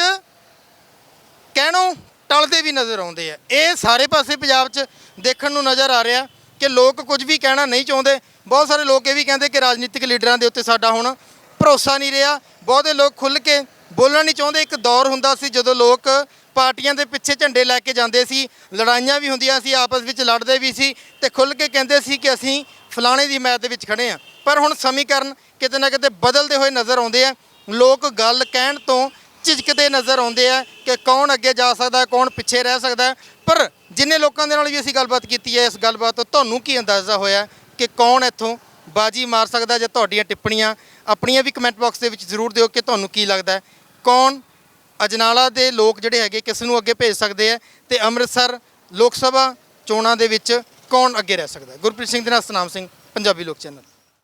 ਕਹਿਣੋਂ ਟਲਦੇ ਵੀ ਨਜ਼ਰ ਆਉਂਦੇ ਆ। ਇਹ ਸਾਰੇ ਪਾਸੇ ਪੰਜਾਬ 'ਚ ਦੇਖਣ ਨੂੰ ਨਜ਼ਰ ਆ ਰਿਹਾ ਕਿ ਲੋਕ ਕੁਝ ਵੀ ਕਹਿਣਾ ਨਹੀਂ ਚਾਹੁੰਦੇ। ਬਹੁਤ ਸਾਰੇ ਲੋਕ ਇਹ ਵੀ ਕਹਿੰਦੇ ਕਿ ਰਾਜਨੀਤਿਕ ਲੀਡਰਾਂ ਦੇ ਉੱਤੇ ਸਾਡਾ ਹੁਣ ਭਰੋਸਾ ਨਹੀਂ ਰਿਹਾ। ਬਹੁਤੇ ਲੋਕ ਖੁੱਲ੍ਹ ਕੇ ਬੋਲਣਾ ਨਹੀਂ ਚਾਹੁੰਦੇ। ਇੱਕ ਦੌਰ ਹੁੰਦਾ ਸੀ ਜਦੋਂ ਲੋਕ ਪਾਰਟੀਆਂ ਦੇ ਪਿੱਛੇ ਝੰਡੇ ਲੈ ਕੇ ਜਾਂਦੇ ਸੀ, ਲੜਾਈਆਂ ਵੀ ਹੁੰਦੀਆਂ ਸੀ, ਆਪਸ ਵਿੱਚ ਲੜਦੇ ਵੀ ਸੀ ਤੇ ਖੁੱਲ੍ਹ ਕੇ ਕਹਿੰਦੇ ਸੀ ਕਿ ਅਸੀਂ ਫਲਾਣੇ ਦੀ ਮੈਚ ਦੇ ਵਿੱਚ ਖੜੇ ਆ ਪਰ ਹੁਣ ਸਮੀਕਰਨ ਕਿਤੇ ਨਾ ਕਿਤੇ ਬਦਲਦੇ ਹੋਏ ਨਜ਼ਰ ਆਉਂਦੇ ਆ। ਲੋਕ ਗੱਲ ਕਹਿਣ ਤੋਂ ਝਿਜਕਦੇ ਨਜ਼ਰ ਆਉਂਦੇ ਆ ਕਿ ਕੌਣ ਅੱਗੇ ਜਾ ਸਕਦਾ, ਕੌਣ ਪਿੱਛੇ ਰਹਿ ਸਕਦਾ। ਪਰ ਜਿੰਨੇ ਲੋਕਾਂ ਦੇ ਨਾਲ ਵੀ ਅਸੀਂ ਗੱਲਬਾਤ ਕੀਤੀ ਹੈ, ਇਸ ਗੱਲਬਾਤ ਤੋਂ ਤੁਹਾਨੂੰ ਕੀ ਅੰਦਾਜ਼ਾ ਹੋਇਆ ਕਿ ਕੌਣ ਇੱਥੋਂ ਬਾਜੀ ਮਾਰ ਸਕਦਾ ਜਾਂ ਤੁਹਾਡੀਆਂ ਟਿੱਪਣੀਆਂ ਆਪਣੀਆਂ ਵੀ ਕਮੈਂਟ ਬਾਕਸ ਦੇ ਵਿੱਚ ਜ਼ਰੂਰ ਦਿਓ ਕਿ ਤੁਹਾਨੂੰ ਕੀ ਲੱਗਦਾ ਕੌਣ ਅਜਨਾਲਾ ਦੇ ਲੋਕ ਜਿਹੜੇ ਹੈਗੇ ਕਿਸ ਨੂੰ ਅੱਗੇ ਭੇਜ ਸਕਦੇ ਆ ਤੇ ਅੰਮ੍ਰਿਤਸਰ ਲੋਕ ਸਭਾ ਚੋਣਾਂ ਦੇ ਵਿੱਚ ਕੌਣ ਅੱਗੇ ਰਹਿ ਸਕਦਾ ਗੁਰਪ੍ਰੀਤ ਸਿੰਘ ਦੇ ਨਾਲ ਸਤਨਾਮ ਸਿੰਘ, ਪੰਜਾਬੀ ਲੋਕ ਚੈਨਲ।